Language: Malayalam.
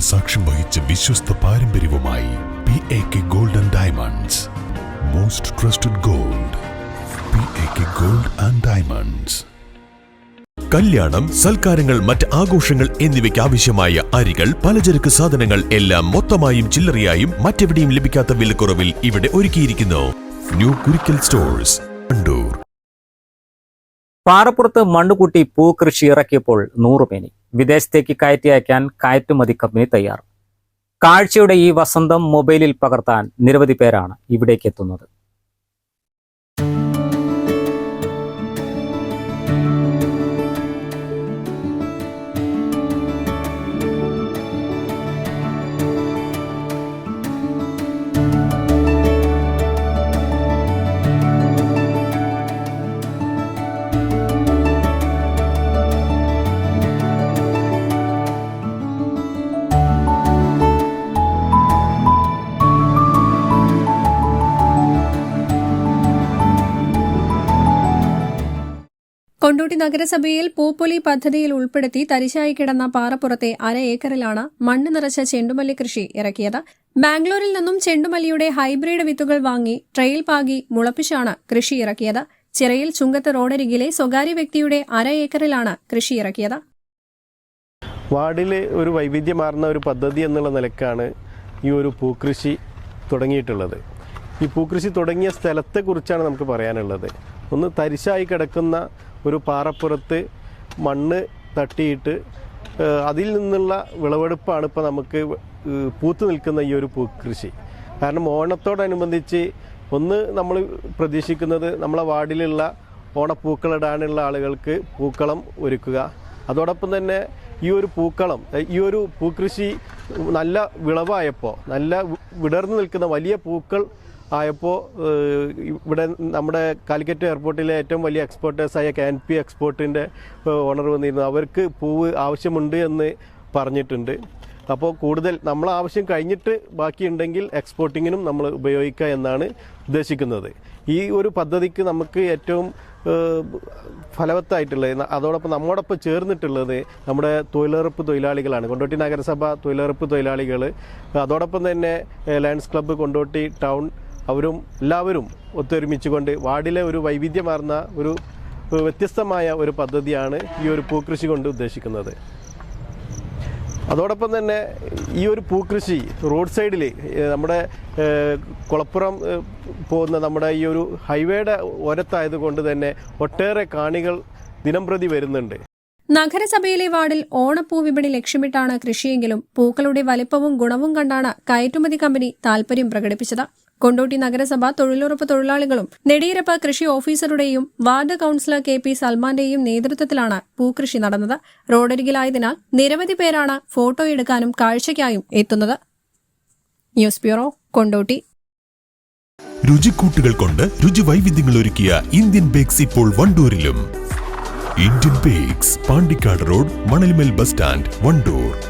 സാക്ഷ്യം വഹിച്ച വിശ്വസ്ത പാരമ്പര്യവുമായി P A K gold and diamonds most trusted gold P A K gold and diamonds കല്യാണം സൽക്കാരങ്ങൾ മറ്റ് ആഘോഷങ്ങൾ എന്നിവയ്ക്ക് ആവശ്യമായ അരികൾ പലചരക്ക് സാധനങ്ങൾ എല്ലാം മൊത്തമായും ചില്ലറയായും മറ്റെവിടെയും ലഭിക്കാത്ത വിലക്കുറവിൽ ഇവിടെ ഒരുക്കിയിരിക്കുന്നു. ന്യൂ കുരിക്കൽ സ്റ്റോഴ്സ് കണ്ടൂർ പാറപ്പുറത്ത് മണ്ണുകൂട്ടി പൂക്കൃഷി ഇറക്കിയപ്പോൾ നൂറുമേനി വിദേശത്തേക്ക് കയറ്റി അയക്കാൻ കയറ്റുമതി കമ്പനി തയ്യാർ. കാഴ്ചയുടെ ഈ വസന്തം മൊബൈലിൽ പകർത്താൻ നിരവധി പേരാണ് ഇവിടേക്ക് എത്തുന്നത്. കൊണ്ടോട്ടി നഗരസഭയിൽ പൂപ്പൊലി പദ്ധതിയിൽ ഉൾപ്പെടുത്തി തരിശായി കിടന്ന പാറപ്പുറത്തെ അര ഏക്കറിലാണ് മണ്ണ് നിറച്ച ചെണ്ടുമല്ലി കൃഷി ഇറക്കിയത്. ബാംഗ്ലൂരിൽ നിന്നും ചെണ്ടുമല്ലിയുടെ ഹൈബ്രിഡ് വിത്തുകൾ വാങ്ങി ട്രെയിൽ പാകി മുളപ്പിച്ചാണ് കൃഷി ഇറക്കിയത്. ചിറയിൽ ചുങ്കത്ത് റോഡരികിലെ സ്വകാര്യ വ്യക്തിയുടെ അര ഏക്കറിലാണ് കൃഷി ഇറക്കിയത്. വാർഡിലെ ഒരു വൈവിധ്യമാർന്ന ഒരു പദ്ധതി എന്നുള്ള നിലക്കാണ് ഈ ഒരു പൂക്കൃഷി തുടങ്ങിയിട്ടുള്ളത്. ഈ പൂക്കൃഷി തുടങ്ങിയ സ്ഥലത്തെക്കുറിച്ചാണ് നമുക്ക് പറയാനുള്ളത്. ഒന്ന് തരിശായി കിടക്കുന്ന ഒരു പാറപ്പുറത്ത് മണ്ണ് തട്ടിയിട്ട് അതിൽ നിന്നുള്ള വിളവെടുപ്പാണ് ഇപ്പോൾ നമുക്ക് പൂത്തു നിൽക്കുന്ന ഈ ഒരു കൃഷി. കാരണം ഓണത്തോടനുബന്ധിച്ച് ഒന്ന് നമ്മൾ പ്രതീക്ഷിക്കുന്നത് നമ്മളെ വാർഡിലുള്ള ഓണപ്പൂക്കളിടാനുള്ള ആളുകൾക്ക് പൂക്കളം ഒരുക്കുക. അതോടൊപ്പം തന്നെ ഈ ഒരു പൂക്കളം ഈ ഒരു പൂക്കൃഷി നല്ല വിളവായപ്പോൾ നല്ല വിടർന്നു നിൽക്കുന്ന വലിയ പൂക്കൾ ആയപ്പോൾ ഇവിടെ നമ്മുടെ കാലിക്കറ്റ് എയർപോർട്ടിലെ ഏറ്റവും വലിയ എക്സ്പോർട്ടേഴ്സായ കാൻ പി എക്സ്പോർട്ടിന്റെ ഓണർ വന്നിരുന്നു. അവർക്ക് പൂവ് ആവശ്യമുണ്ട് എന്ന് പറഞ്ഞിട്ടുണ്ട്. അപ്പോൾ കൂടുതൽ നമ്മൾ ആവശ്യം കഴിഞ്ഞിട്ട് ബാക്കിയുണ്ടെങ്കിൽ എക്സ്പോർട്ടിങ്ങിനും നമ്മൾ ഉപയോഗിക്കുക എന്നാണ് ഉദ്ദേശിക്കുന്നത്. ഈ ഒരു പദ്ധതിക്ക് നമുക്ക് ഏറ്റവും ഫലവത്തായിട്ടുള്ളത് അതോടൊപ്പം നമ്മോടൊപ്പം ചേർന്നിട്ടുള്ളത് നമ്മുടെ തൊഴിലുറപ്പ് തൊഴിലാളികളാണ്. കൊണ്ടോട്ടി നഗരസഭ തൊഴിലുറപ്പ് തൊഴിലാളികൾ അതോടൊപ്പം തന്നെ ലയൺസ് ക്ലബ്ബ് കൊണ്ടോട്ടി ടൗൺ അവരും എല്ലാവരും ഒത്തൊരുമിച്ചുകൊണ്ട് വാർഡിലെ ഒരു വൈവിധ്യമാർന്ന ഒരു വ്യത്യസ്തമായ ഒരു പദ്ധതിയാണ് ഈ ഒരു പൂക്കൃഷി കൊണ്ട് ഉദ്ദേശിക്കുന്നത്. അതോടൊപ്പം തന്നെ ഈ ഒരു പൂക്കൃഷി റോഡ് സൈഡിൽ നമ്മുടെ കുളപ്പുറം പോകുന്ന നമ്മുടെ ഈ ഒരു ഹൈവേയുടെ ഓരത്തായതുകൊണ്ട് തന്നെ ഒട്ടേറെ കാണികൾ ദിനം പ്രതി വരുന്നുണ്ട്. നഗരസഭയിലെ വാർഡിൽ ഓണപ്പൂ വിപണി ലക്ഷ്യമിട്ടാണ് കൃഷിയെങ്കിലും പൂക്കളുടെ വലിപ്പവും ഗുണവും കണ്ടാണ് കയറ്റുമതി കമ്പനി താൽപര്യം പ്രകടിപ്പിച്ചത്. കൊണ്ടോട്ടി നഗരസഭ തൊഴിലുറപ്പ് തൊഴിലാളികളും നെടിയിരപ്പ കൃഷി ഓഫീസറുടെയും വാർഡ് കൌൺസിലർ കെ പി സൽമാന്റെയും നേതൃത്വത്തിലാണ് പൂക്കൃഷി നടന്നത്. റോഡരികിലായതിനാൽ നിരവധി പേരാണ് ഫോട്ടോ എടുക്കാനും കാഴ്ചയ്ക്കായും എത്തുന്നത്. News bureau Kondotty. രുചിക്കൂട്ടുകൾ കൊണ്ട് രുചി വൈവിധ്യങ്ങൾ ഒരുക്കിയ ഇന്ത്യൻ ബേക്സ് ഇപ്പോൾ വണ്ടൂരിലും. Indian Bakes Pandikkad road Manalmel bus stand Vandoor.